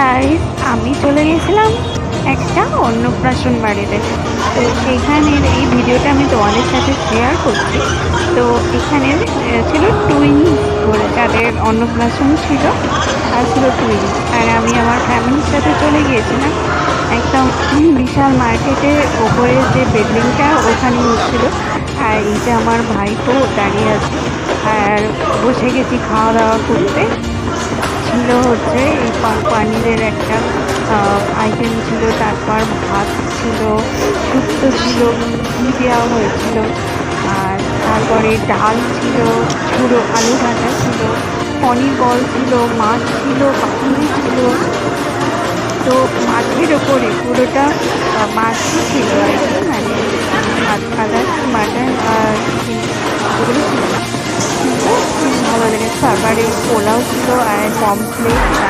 Guys আমি চলে গেছিলাম একটা অন্নপ্রাশন বাড়িতে। তো সেইখানের এই ভিডিওটা আমি তোমাদের সাথে শেয়ার করছি। তো এখানে ছিল টুইন্স বলে, যাদের অন্নপ্রাশন ছিল, আর ছিল টুইন্স আর আমি আমার ফ্যামিলির সাথে চলে গিয়েছিলাম একদম বিশাল মার্কেটের ওপরে যে বিল্ডিংটা ওখানে হচ্ছিল। আর এই যে আমার ভাইপো দাঁড়িয়ে আছে। আর বসে গেছি খাওয়া দাওয়া করতে। ছিল হচ্ছে এই পানিরের একটা আইটেম ছিল, তারপর ভাত ছিল, শুক্তো ছিল দেওয়া হয়েছিল, আর তারপরে ডাল ছিল, ঝুড়ো আলু ভাজা ছিল, পনির বল ছিল, মাছ ছিল পাতুরি ছিল। তো মাছের ওপরে পুরোটা মাছই ছিল আর তারপরে পোলাও ছিল আর পমফ্লেট আর